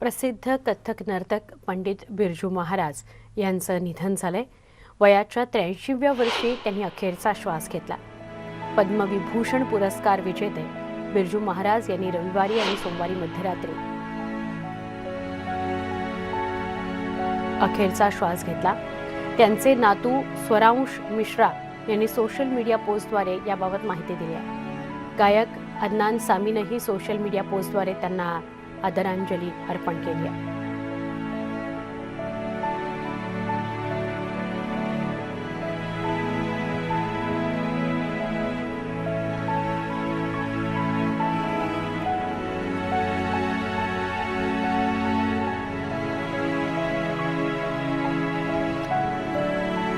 प्रसिद्ध कथ्थक नर्तक पंडित बिरजू महाराज यांचं निधन झालंय. वयाच्या त्र्याऐंशीव्या वर्षी त्यांनी अखेरचा श्वास घेतला. पद्मविभूषण पुरस्कार विजेते बिरजू महाराज यांनी रविवारी आणि सोमवारी मध्यरात्री अखेरचा श्वास घेतला. त्यांचे नातू स्वरांश मिश्रा यांनी सोशल मीडिया पोस्टद्वारे याबाबत माहिती दिली आहे. गायक अदनान सामीनंही सोशल मीडिया पोस्टद्वारे त्यांना आदरांजली अर्पण केली आहे.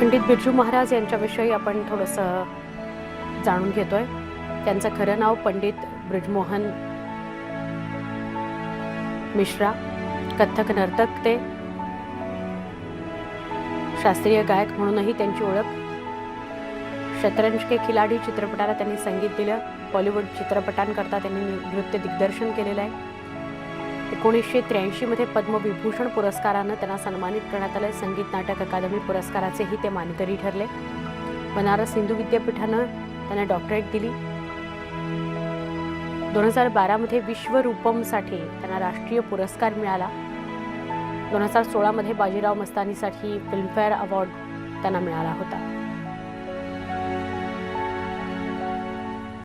पंडित बिरजू महाराज यांच्याविषयी आपण थोडंसं जाणून घेतोय. त्यांचं खरं नाव पंडित ब्रिजमोहन मिश्रा कथ्थक नर्तक ते शास्त्रीय गायक म्हणूनही त्यांची ओळख. शतरंज के खिलाडी चित्रपटाला त्यांनी संगीत दिलं. बॉलिवूड चित्रपटांकरता त्यांनी नृत्य दिग्दर्शन केलेलं आहे. एकोणीसशे त्र्याऐंशीमध्ये पद्मविभूषण पुरस्कारानं त्यांना सन्मानित करण्यात आलं संगीत नाटक अकादमी पुरस्काराचेही ते मानकरी ठरले. बनारस हिंदू विद्यापीठानं त्यांना डॉक्टरेट दिली. दोन हजार बारामध्ये विश्वरूपमसाठी त्यांना राष्ट्रीय पुरस्कार मिळाला. दोन हजार सोळामध्ये बाजीराव मस्तानीसाठी फिल्मफेअर अवॉर्ड त्यांना मिळाला होता.